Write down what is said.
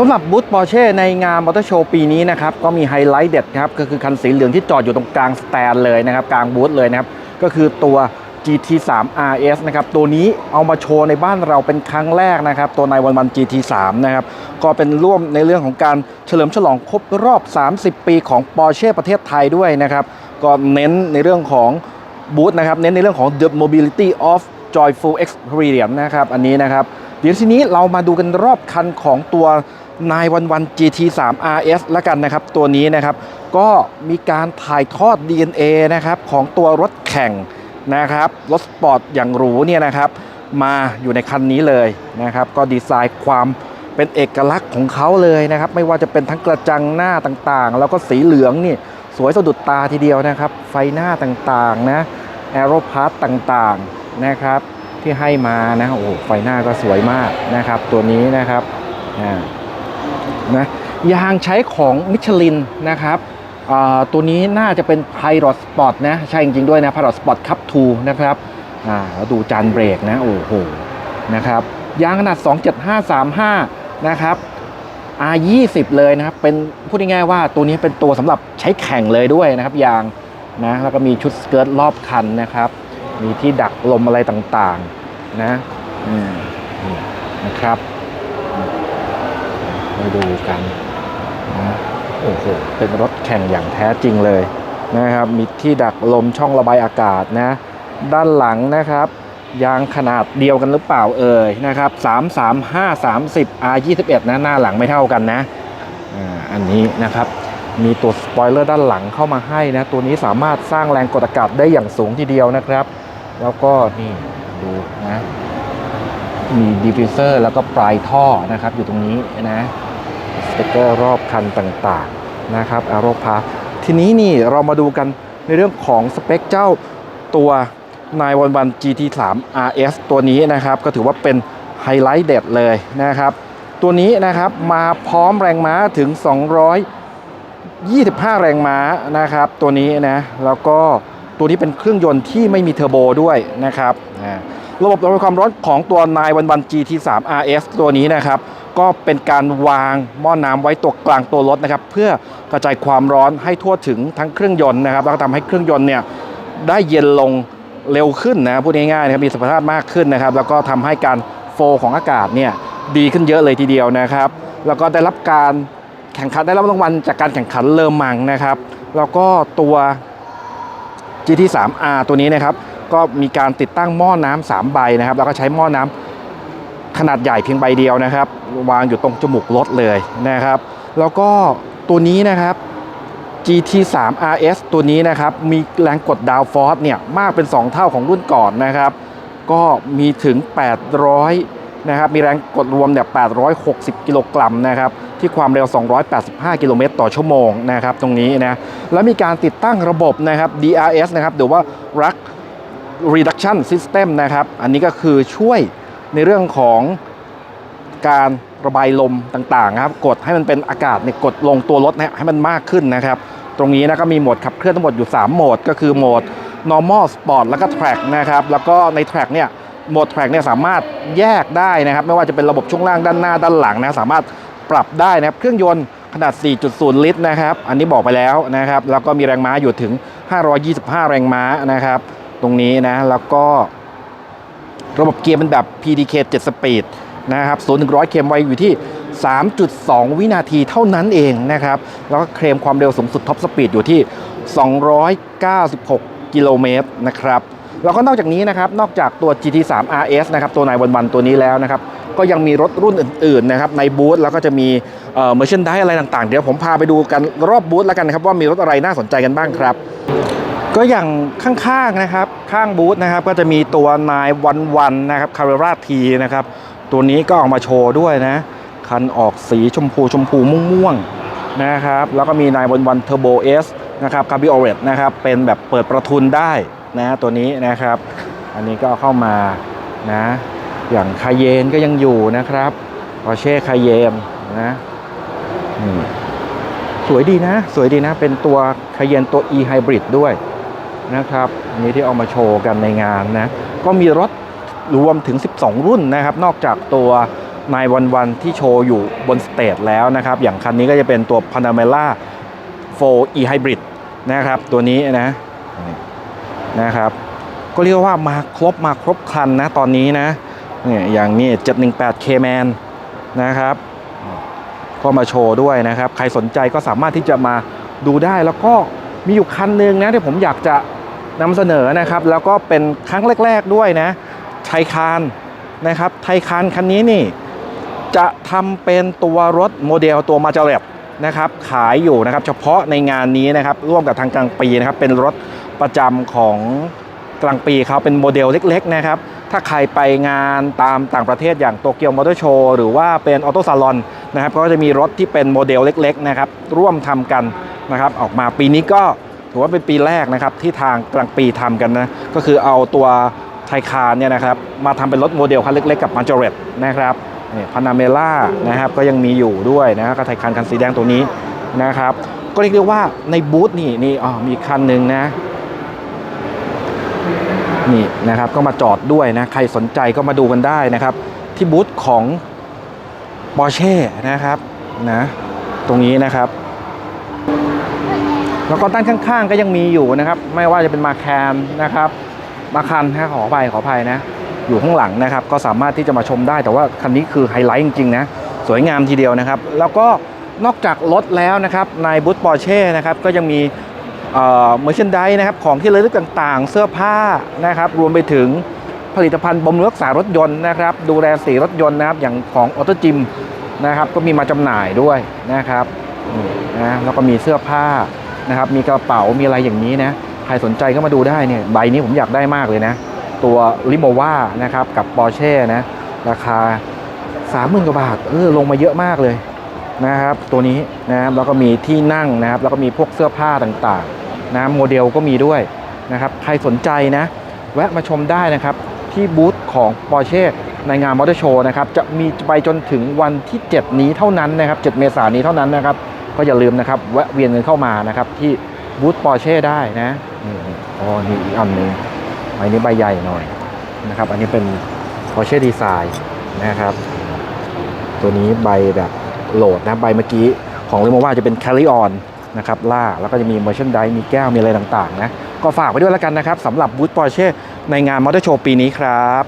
สำหรับบูธปอร์เช่ในงานมอเตอร์โชว์ปีนี้นะครับก็มีไฮไลท์เด็ดครับก็คือคันสีเหลืองที่จอดอยู่ตรงกลางสแตนเลยนะครับกลางบูธเลยนะครับก็คือตัว GT3 RS นะครับตัวนี้เอามาโชว์ในบ้านเราเป็นครั้งแรกนะครับตัวในวันวัน GT3 นะครับก็เป็นร่วมในเรื่องของการเฉลิมฉลองครบรอบ 30 ปีของ Porsche ประเทศไทยด้วยนะครับก็เน้นในเรื่องของบูธนะครับเน้นในเรื่องของ The Mobility of Joyful Experience นะครับอันนี้นะครับ เดี๋ยวทีนี้เรามาดูกันรอบคันของตัวนายวันวัน GT3 RS ละกันนะครับ ตัวนี้นะครับ ก็มีการถ่ายทอด DNA นะครับของตัวรถแข่งนะครับรถสปอร์ตอย่างหรูเนี่ยนะครับมาอยู่ในคันนี้เลยนะครับ ก็ดีไซน์ความเป็นเอกลักษณ์ของเขาเลยนะครับ ไม่ว่าจะเป็นทั้งกระจังหน้าต่างๆ แล้วก็สีเหลืองนี่สวยสะดุดตาทีเดียวนะครับ ไฟหน้าต่างๆนะแอโรพาร์ตต่างๆนะครับ ที่ให้มานะโอ้ไฟหน้าก็สวยมากนะครับ ตัวนี้นะครับนะยางใช้ของมิชลินนะครับอ่าตัวนี้น่าจะเป็น Pilot Sport นะ ใช่จริงๆด้วยนะ Pilot Sport Cup 2นะครับอ่าแล้วดูจานเบรกนะ โอ้โหนะครับยางขนาด 27535 นะครับ R20 เลยนะครับ เป็นพูดง่ายๆว่าตัวนี้เป็นตัวสำหรับใช้แข่งเลยด้วยนะครับยางนะแล้วก็มีชุดสเกิร์ตรอบคันนะครับ มีที่ดักลมอะไรต่างๆ นะอืมนี่นะครับไปดูกันนะโอ้โหเป็นรถแข่งอย่างแท้จริงเลยนะครับ มีที่ดักลมช่องระบายอากาศนะ ด้านหลังนะครับยางขนาดเดียวกันหรือเปล่าเอ่ยนะครับ3 3 5 30 R 21 นะหน้าหลังไม่เท่ากันนะอ่าอันนี้นะครับมีตัวสปอยเลอร์ด้านหลังเข้ามาให้นะ ตัวนี้สามารถสร้างแรงกดอากาศได้อย่างสูงทีเดียวนะครับ แล้วก็นี่ดูนะมีดิฟฟิวเซอร์แล้วก็ปลายท่อนะครับ อยู่ตรงนี้นะสติกเกอร์รอบคันต่างๆนะครับอารพาทีนี้นี่เรามาดูกันในเรื่องของสเปคเจ้าตัว9 1 1 GT3 RS ตัวนี้นะครับ ก็ถือว่าเป็นไฮไลท์เด็ดเลยนะครับ ตัวนี้นะครับมาพร้อมแรงม้าถึง 225 แรงม้านะครับ ตัวนี้นะแล้วก็ ตัวนี้เป็นเครื่องยนต์ที่ไม่มีเทอร์โบด้วยนะครับระบบระบายความร้อนของตัว911 GT3 RS ตัวนี้นะครับ ก็เป็นการวางหม้อน้ำไว้ตัวกลางตัวรถนะครับ เพื่อกระจายความร้อนให้ทั่วถึงทั้งเครื่องยนต์นะครับแล้วก็ทำให้เครื่องยนต์เนี่ยได้เย็นลงเร็วขึ้นนะพูดง่ายๆนะครับมีสมรรถภาพมากขึ้นนะครับ แล้วก็ทำให้การโฟลของอากาศเนี่ยดีขึ้นเยอะเลยทีเดียวนะครับ แล้วก็ได้รับการแข่งขันได้รับรางวัลจากการแข่งขันเลอมังนะครับ แล้วก็ตัว GT3R ตัวนี้นะครับก็มีการติดตั้งหม้อน้ำสามใบนะครับ แล้วก็ใช้หม้อน้ำขนาดใหญ่เพียงใบเดียวนะครับ วางอยู่ตรงจมูกรถเลยนะครับ แล้วก็ตัวนี้นะครับ GT3 RS ตัวนี้นะครับ มีแรงกดดาวฟอร์สเนี่ยมากเป็น 2 เท่าของรุ่นก่อนนะครับ ก็มีถึง 800 นะครับมีแรงกดรวมเนี่ย860 กิโลกรัมนะครับที่ความเร็ว 285 กิโลเมตรต่อชั่วโมงนะครับตรงนี้นะแล้วมีการติดตั้งระบบนะครับ DRS นะครับหรือว่า Rug Reduction System นะครับอันนี้ก็คือช่วยในเรื่องของการระบายลมต่างๆนะครับกดให้มันเป็นอากาศเนี่ยกดลงตัวรถนะให้มันมากขึ้นนะครับ ตรงนี้นะก็มีโหมดขับเคลื่อนทั้งหมดอยู่ 3 โหมด ก็คือโหมด normal sport แล้วก็ track นะครับแล้วก็ใน track เนี่ย โหมด track เนี่ยสามารถแยกได้นะครับ ไม่ว่าจะเป็นระบบช่วงล่างด้านหน้าด้านหลังนะสามารถปรับได้นะครับเครื่องยนต์ขนาด 4.0 ลิตรนะครับ อันนี้บอกไปแล้วนะครับ แล้วก็มีแรงม้าอยู่ถึง 525 แรงม้านะครับ ตรงนี้นะ แล้วก็ ระบบเกียร์เป็นแบบ PDK 7 สปีดนะครับ0 1 0 0 เคมไวอยู่ที่ 3.2 วินาทีเท่านั้นเองนะครับ แล้วก็เคลมความเร็วสูงสุดท็อปสปีดอยู่ที่ 296 กิโลเมตรนะครับ แล้วก็นอกจากนี้นะครับนอกจากตัว GT3 RS นะครับตัวนายวันวันตัวนี้แล้วนะครับก็ยังมีรถรุ่นอื่นๆนะครับในบูธแล้วก็จะมีเอ่อ merchandise อะไรต่างๆ เดี๋ยวผมพาไปดูกันรอบบูธแล้วกันนะครับว่ามีรถอะไรน่าสนใจกันบ้างครับ ก็อย่างข้างๆนะครับข้างบูธนะครับก็จะมีตัวนายวันวันนะครับคาร์ราทีนะครับตัวนี้ก็ออกมาโชว์ด้วยนะคันออกสีชมพูชมพูม่วงๆนะครับแล้วก็มีนายวันวันเทอร์โบเอสนะครับคาร์บิโอเรตนะครับเป็นแบบเปิดประทุนได้ นะตัวนี้นะครับ อันนี้ก็เข้ามานะอย่างคาเยนก็ยังอยู่นะครับปอร์เช่คาเยนนะสวยดีนะ สวยดีนะ เป็นตัวคาเยนตัว e hybrid ด้วยนะครับนี้ที่เอามาโชว์กันในงานนะ ก็มีรถรวมถึง 12 รุ่นนะครับ นอกจากตัวในวันวันที่โชว์อยู่บนสเตจแล้วนะครับ อย่างคันนี้ก็จะเป็นตัว Panamera 4 e Hybrid นะครับ ตัวนี้นะ นะครับ ก็เรียกว่ามาครบมาครบครันนะตอนนี้นะเนี่ยอย่างนี้ 718 K-Man นะครับ ก็มาโชว์ด้วยนะครับ ใครสนใจก็สามารถที่จะมาดูได้แล้วก็มีอยู่คันหนึ่งนะที่ผมอยากจะนำเสนอนะครับ แล้วก็เป็นครั้งแรก ๆด้วยนะไทคานนะครับไทคานคันนี้นี่จะทำเป็นตัวรถโมเดลตัวมาจาเรตนะครับขายอยู่นะครับเฉพาะในงานนี้นะครับร่วมกับทางกลางปีนะครับเป็นรถ ประจำของกลางปีเขาเป็นโมเดลเล็กๆนะครับ ถ้าใครไปงานตามต่างประเทศอย่างโตเกียวมอเตอร์โชว์หรือว่าเป็นออโตซาลอนนะครับก็จะมีรถที่เป็นโมเดลเล็กๆนะครับร่วมทำกันนะครับออกมาปีนี้ก็ถือว่าเป็นปีแรกนะครับที่ทางกลางปีทำกันนะก็คือเอาตัวไทคานเนี่ยนะครับมาทำเป็นรถโมเดลคันเล็กๆกับมาจเรตนะครับนี่พานาเมล่านะครับก็ยังมีอยู่ด้วยนะก็ไทยคันคันสีแดงตัวนี้นะครับก็เรียกได้ว่าในบูธนี่นี่อ๋อมีคันหนึ่งนะ นี่นะครับก็มาจอดด้วยนะใครสนใจก็มาดูกันได้นะครับ ที่บูธของบอเช่นะครับนะตรงนี้นะครับ แล้วก็ด้านข้างๆก็ยังมีอยู่นะครับ ไม่ว่าจะเป็นมาแคนนะครับมาคันนะขออภัยขออภัยนะ อยู่ข้างหลังนะครับ ก็สามารถที่จะมาชมได้แต่ว่าคันนี้คือไฮไลท์จริงๆนะสวยงามทีเดียวนะครับ แล้วก็นอกจากรถแล้วนะครับในบูธปอร์เช่นะครับก็ยังมี เมอร์เชนไดนะครับของที่ระลึกต่างๆ เสื้อผ้านะครับรวมไปถึงผลิตภัณฑ์บำรุงรักษารถยนต์นะครับ ดูแลสีรถยนต์นะครับอย่างของออโตจิมนะครับก็มีมาจำหน่ายด้วยนะครับนี่นะแล้วก็มีเสื้อผ้านะครับมีกระเป๋ามีอะไรอย่างนี้นะใครสนใจก็มาดูได้เนี่ยใบนี้ผมอยากได้มากเลยนะ ตัวลิโมวานะครับกับปอร์เช่นะราคา 30,000กว่าบาทเออลงมาเยอะมากเลยนะครับตัวนี้นะครับแล้วก็มีที่นั่งนะครับแล้วก็มีพวกเสื้อผ้าต่างๆ นะโมเดลก็มีด้วยนะครับ ใครสนใจนะ แวะมาชมได้นะครับ ที่บูธของ Porsche ในงานมอเตอร์โชว์นะครับ จะมีไปจนถึงวันที่ 7 นี้เท่านั้นนะครับ 7 เมษายนนี้เท่านั้นนะครับ ก็อย่าลืมนะครับ แวะเวียนกันเข้ามานะครับ ที่บูธ Porsche ได้นะนี่อ๋อนี่อีกอันหนึ่งใบนี้ใบใหญ่หน่อยนะครับ อันนี้เป็น Porsche Design นะครับ ตัวนี้ใบแบบโหลดนะ ใบเมื่อกี้ของเรโมว่าจะเป็น Carry On น นะครับล่าแล้วก็จะมีเมอร์เชนดายมีแก้วมีอะไรต่างๆนะก็ฝากไว้ด้วยแล้วกันนะครับสำหรับบูธปอร์เช่ในงานมอเตอร์โชว์ปีนี้ครับ